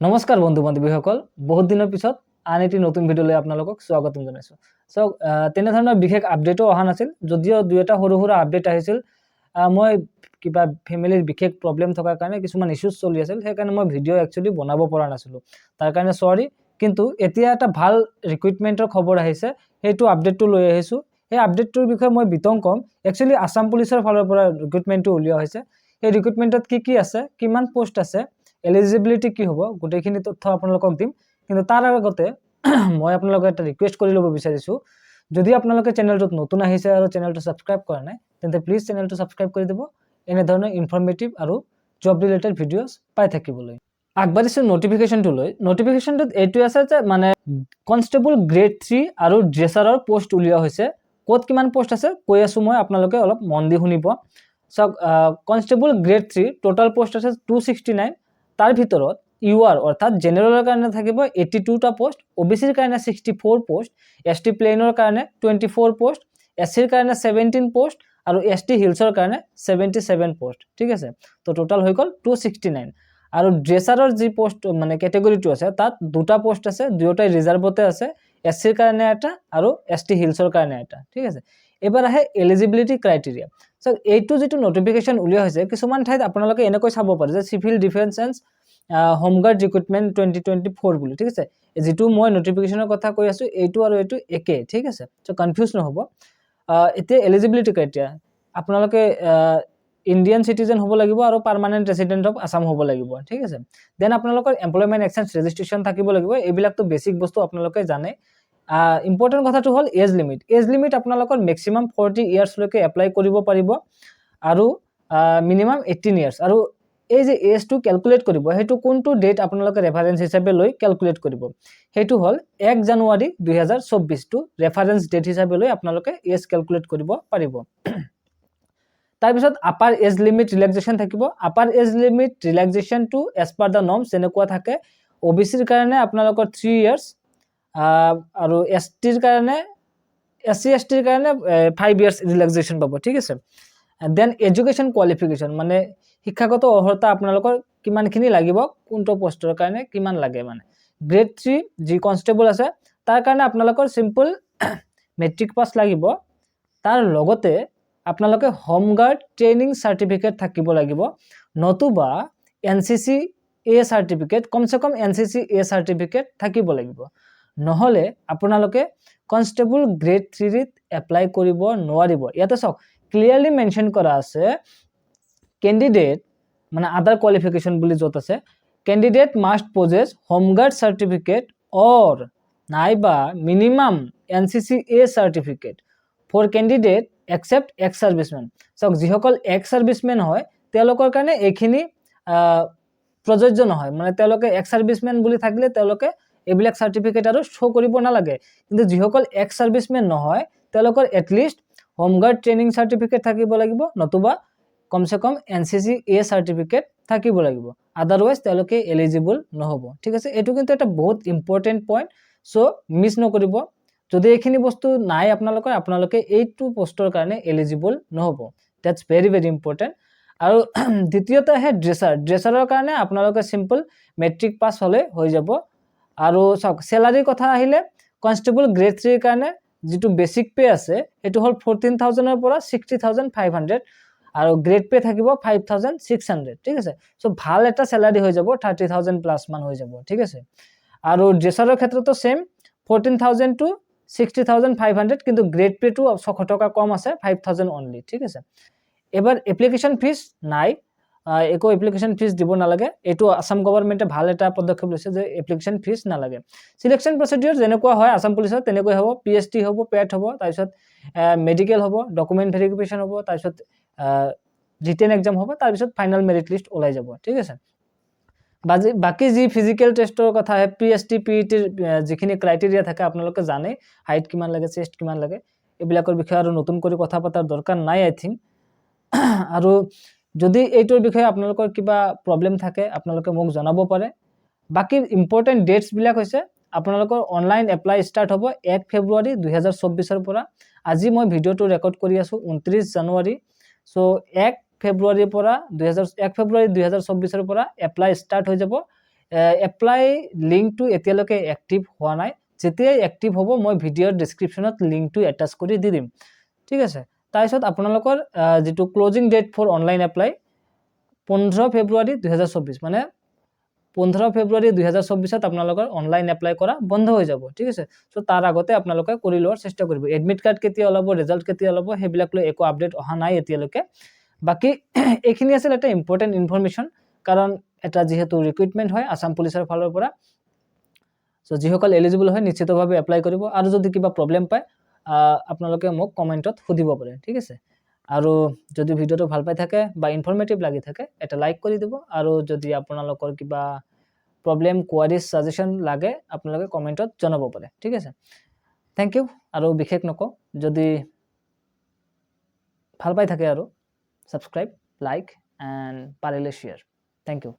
নমস্কাৰ বন্ধু বান্ধৱীসকল বহুত দিনৰ পিছত আন এটি নতুন ভিডিঅ'লৈ আপোনালোকক স্বাগতম জনাইছোঁ। চাওক তেনেধৰণৰ বিশেষ আপডেটো অহা নাছিল, যদিও দুই এটা সৰু সুৰা আপডেট আহিছিল। মই কিবা ফেমিলিৰ বিশেষ প্ৰব্লেম থকাৰ কাৰণে কিছুমান ইছ্যুজ চলি আছিল, সেইকাৰণে মই ভিডিঅ' একচুৱেলি বনাব পৰা নাছিলোঁ। তাৰ কাৰণে চৰি কিন্তু এতিয়া এটা ভালো ৰিক্ৰুইটমেণ্টৰ খবৰ আহিছে, সেইটো আপডেটটো লৈ আহিছোঁ। সেই আপডেটটোৰ বিষয়ে মই বিতং ক'ম। একচুৱেলি আছাম পুলিচৰ ফালৰ পৰা ৰিক্ৰুইটমেণ্টটো উলিওৱা হৈছে। সেই ৰিক্ৰুইটমেণ্টত কি কি আছে, কিমান পোষ্ট আছে এলিজিবিলিটি কি হ'ব? গোটেইখিনি তথ্য আপোনালোকক দিম। কিন্তু তাৰ আগতে মই আপোনালোকক এটা ৰিকুৱেষ্ট কৰি ল'ব বিচাৰিছোঁ। যদি আপোনালোকে চেনেলটোত নতুন আহিছে আৰু চেনেলটো ছাবস্ক্ৰাইব কৰা নাই, তেন্তে প্লিজ চেনেলটো ছাবস্ক্ৰাইব কৰি দিব। এনেধৰণৰ ইনফৰ্মেটিভ আৰু জব ৰিলেটেড ভিডিঅ'ছ পাই থাকিবলৈ। আগবাঢ়িছোঁ নটিফিকেশ্যনটোলৈ নটিফিকেশ্যনটোত এইটোৱে আছে যে মানে কনষ্টেবল গ্ৰেড থ্ৰী আৰু ড্ৰেচাৰৰ পষ্ট উলিওৱা হৈছে। ক'ত কিমান পষ্ট আছে? কৈ আছোঁ মই, আপোনালোকে অলপ মন দি শুনিব। চাওক constable grade three total post আছে টু ছিক্সটি নাইন তাৰ ভিতৰত ইউ আৰ অৰ্থাৎ জেনেৰেলৰ কাৰণে থাকিব এইটি টুটা পোষ্ট অ' বি চিৰ কাৰণে sixty four post S T প্লেইনৰ কাৰণে টুৱেণ্টি ফ'ৰ পোষ্ট এছ চিৰ কাৰণে ছেভেণ্টিন পোষ্ট আৰু এছ টি হিলছৰ কাৰণে ছেভেণ্টি ছেভেন পোষ্ট ঠিক আছে? তো টোটাল হৈ গ'ল টু ছিক্সটি নাইন আৰু ড্ৰেচাৰৰ যি পোষ্ট মানে কেটেগৰীটো আছে, তাত দুটা পোষ্ট আছে, দুয়োটাই ৰিজাৰ্ভতে আছে এছ চিৰ কাৰণে এটা আৰু এছ টি হিলছৰ কাৰণে এটা, ঠিক আছে? এইবাৰ আহে এলিজিবিলিটি ক্ৰাইটেৰিয়া চাওক এইটো যিটো নটিফিকেশ্যন উলিওৱা হৈছে, কিছুমান ঠাইত আপোনালোকে এনেকৈ চাব পাৰে যে civil defence and home guard recruitment twenty twenty four বুলি, ঠিক আছে? যিটো মই নটিফিকেশ্যনৰ কথা কৈ আছোঁ, এইটো আৰু এইটো একে, ঠিক আছে? চ' কনফিউজ নহ'ব। এতিয়া এলিজিবিলিটি ক্ৰাইটেৰিয়া আপোনালোকে ইণ্ডিয়ান চিটিজেন হ'ব লাগিব আৰু পাৰ্মানেণ্ট ৰেচিডেণ্ট অফ আছাম হ'ব লাগিব, ঠিক আছে? দেন আপোনালোকৰ এমপ্লয়মেণ্ট এক্সচেঞ্জ ৰেজিষ্ট্ৰেশ্যন থাকিব লাগিব। এইবিলাকতো বেছিক বস্তু আপোনালোকে জানে। ইম্পৰ্টেণ্ট কথাটো হ'ল এজ লিমিট এজ লিমিট আপোনালোকৰ মেক্সিমাম ফৰ্টি ইয়াৰ্ছলৈকে এপ্লাই কৰিব পাৰিব আৰু মিনিমাম এইটিন ইয়াৰ্ছ আৰু এই যে এজটো কেলকুলেট কৰিব, সেইটো কোনটো ডেট আপোনালোকে ৰেফাৰেঞ্চ হিচাপে লৈ কেলকুলেট কৰিব? সেইটো হ'ল এক জানুৱাৰী দুহেজাৰ চৌব্বিছটো ৰেফাৰেঞ্চ ডেট হিচাপে লৈ আপোনালোকে এজ কেলকুলেট কৰিব পাৰিব। তাৰপিছত আপাৰ এজ লিমিট ৰিলেক্সেশ্যন থাকিব। আপাৰ এজ লিমিট ৰিলেক্সেশ্যনটো এজ পাৰ দ্য নৰ্মছ যেনেকুৱা থাকে অ' বি চিৰ কাৰণে আপোনালোকৰ থ্ৰী ইয়াৰ্ছ আৰু এছ টিৰ কাৰণে এছ চি এছ টিৰ কাৰণে ফাইভ ইয়াৰ্ছ ৰিলেক্সেশ্যন পাব, ঠিক আছে? দেন এডুকেশ্যন কোৱালিফিকেশ্যন মানে শিক্ষাগত অৰ্হতা আপোনালোকৰ কিমানখিনি লাগিব, কোনটো পষ্টৰ কাৰণে কিমান লাগে মানে। গ্ৰেড থ্ৰী যি কনষ্টেবল আছে, তাৰ কাৰণে আপোনালোকৰ চিম্পল মেট্ৰিক পাছ লাগিব। তাৰ লগতে আপোনালোকে হোমগাৰ্ড ট্ৰেইনিং চাৰ্টিফিকেট থাকিব লাগিব, নতুবা N C C A certificate কমচে কম N C C A certificate থাকিব লাগিব। নহ'লে আপোনালোকে কনষ্টেবল গ্ৰেড থ্ৰীত এপ্লাই কৰিব নোৱাৰিব। ইয়াতে চাওক ক্লিয়াৰলি মেনশ্যন কৰা আছে কেণ্ডিডেট মানে আদাৰ কোৱালিফিকেশ্যন বুলি য'ত আছে candidate must possess home guard certificate or নাইবা minimum N C C A certificate for candidate except ex servicemen চাওক, যিসকল এক্স ছাৰ্ভিচমেন হয়, তেওঁলোকৰ কাৰণে এইখিনি প্ৰযোজ্য নহয়। মানে তেওঁলোকে এক্স ছাৰ্ভিচমেন বুলি থাকিলে তেওঁলোকে এইবিলাক চাৰ্টিফিকেট আৰু শ্ব' কৰিব নালাগে। কিন্তু যিসকল এক্স ছাৰ্ভিচমেন নহয়, তেওঁলোকৰ এটলিষ্ট হোমগাৰ্ড ট্ৰেইনিং চাৰ্টিফিকেট থাকিব লাগিব, নতুবা কমচে কম N C C A certificate থাকিব লাগিব। আদাৰৱাইজ তেওঁলোকে এলিজিবল নহ'ব। ঠিক আছে, এইটো কিন্তু এটা বহুত ইম্পৰ্টেণ্ট পইণ্ট চ' মিছ নকৰিব। যদি এইখিনি বস্তু নাই আপোনালোকৰ, আপোনালোকে এইটো পষ্টৰ কাৰণে এলিজিবল নহ'ব। ডেটছ ভেৰি ভেৰি ইম্পৰ্টেণ্ট আৰু দ্বিতীয়তে আহে ড্ৰেচাৰ ড্ৰেচাৰৰ কাৰণে আপোনালোকে চিম্পল মেট্ৰিক পাছ হ'লে হৈ যাব। আৰু চাওক চেলাৰীৰ কথা আহিলে কনষ্টেবল গ্ৰেড থ্ৰীৰ কাৰণে যিটো বেচিক পে আছে, সেইটো হ'ল ফ'ৰটিন থাউজেণ্ডৰ পৰা ছিক্সটি থাউজেণ্ড ফাইভ হাণ্ড্ৰেড আৰু গ্ৰেড পে থাকিব ফাইভ থাউজেণ্ড ছিক্স হাণ্ড্ৰেড ঠিক আছে? চ' ভালো এটা চেলাৰী হৈ যাব থাৰ্টি থাউজেণ্ড প্লাছ মান হৈ যাব, ঠিক আছে? আৰু ড্ৰেচাৰৰ ক্ষেত্ৰতো same fourteen thousand two sixty thousand five hundred কিন্তু গ্ৰেড পেটো ছশ টকা কম আছে ফাইভ থাউজেণ্ড অনলি ঠিক আছে? এবাৰ এপ্লিকেশ্যন ফিজ নাই একো এপ্লিকেশ্যন ফিজ দিব নালাগে। এইটো আছাম গভৰ্ণমেণ্টে ভালো এটা পদক্ষেপ লৈছে যে এপ্লিকেশ্যন ফিজ নালাগে। চিলেকশ্যন প্ৰচিডিউৰ যেনেকুৱা হয় আছাম পুলিচত তেনেকৈ হ'ব পি এইচ টি হ'ব পেট হ'ব, তাৰপিছত মেডিকেল হ'ব ডকুমেণ্ট ভেৰিফিকেশ্যন হ'ব, তাৰপিছত ৰিটেন এক্সাম হ'ব, তাৰপিছত ফাইনেল মেৰিট লিষ্ট ওলাই যাব, ঠিক আছে? বাজি, বাকী যি ফিজিকেল টেষ্টৰ কথা আহে P S T P E টিৰ যিখিনি ক্ৰাইটেৰিয়া থাকে, আপোনালোকে জানে হাইট কিমান লাগে চেষ্ট কিমান লাগে, এইবিলাকৰ বিষয়ে আৰু নতুন কৰি কথা পতাৰ দৰকাৰ নাই আই থিংক আৰু যদি এইটোৰ বিষয়ে আপোনালোকৰ কিবা প্ৰব্লেম থাকে, আপোনালোকে মোক জনাব পাৰে। বাকী ইম্পৰ্টেণ্ট ডেটছবিলাক হৈছে, আপোনালোকৰ অনলাইন এপ্লাই ষ্টাৰ্ট হ'ব এক ফেব্ৰুৱাৰী দুহেজাৰ চৌব্বিছৰ পৰা। আজি মই ভিডিঅ'টো ৰেকৰ্ড কৰি আছোঁ ঊনত্ৰিছ জানুৱাৰী। চ' এক ফেব্ৰুৱাৰীৰ পৰা দুহেজাৰ, এক ফেব্ৰুৱাৰী দুহেজাৰ চৌব্বিছৰ পৰা এপ্লাই ষ্টাৰ্ট হৈ যাব। এপ্লাই লিংকটো এতিয়ালৈকে এক্টিভ হোৱা নাই। যেতিয়াই এক্টিভ হ'ব, মই ভিডিঅ'ৰ ডিছক্ৰিপশ্যনত লিংকটো এটাচ কৰি দি দিম। ঠিক আছে? তাৰপিছত আপোনালোকৰ যিটো closing date for online apply পোন্ধৰ ফেব্ৰুৱাৰী দুহেজাৰ চৌব্বিছ মানে পোন্ধৰ ফেব্ৰুৱাৰী দুহেজাৰ চৌব্বিছত আপোনালোকৰ অনলাইন এপ্লাই কৰা বন্ধ হৈ যাব, ঠিক আছে? চ' তাৰ আগতে আপোনালোকে কৰি লোৱাৰ চেষ্টা কৰিব। এডমিট কাৰ্ড কেতিয়া ওলাব ৰিজাল্ট কেতিয়া ওলাব, সেইবিলাক লৈ একো আপডেট অহা নাই এতিয়ালৈকে। বাকী এইখিনি আছিল এটা ইম্পৰ্টেণ্ট ইনফৰমেশ্যন কাৰণ এটা যিহেতু ৰিক্ৰুইটমেণ্ট হয় আছাম পুলিচৰ ফালৰ পৰা। চ' যিসকল এলিজিবল হয়, নিশ্চিতভাৱে এপ্লাই কৰিব। আৰু যদি কিবা প্ৰব্লেম পায় আপোনালোকে মোক কমেণ্টত সুধিব পাৰে, ঠিক আছে? আৰু যদি ভিডিঅ'টো ভালো পাই থাকে বা ইনফৰ্মেটিভ লাগি থাকে, এটা লাইক কৰি দিব। আৰু যদি আপোনালোকৰ কিবা প্ৰব্লেম কোৱাৰিজ ছাজেশ্যন লাগে, আপোনালোকে কমেণ্টত জনাব পাৰে, ঠিক আছে? থেংক ইউ আৰু বিশেষ নকওঁ, যদি ভালো পাই থাকে আৰু ছাবস্ক্ৰাইব লাইক এণ্ড পাৰিলে শ্বেয়াৰ থেংক ইউ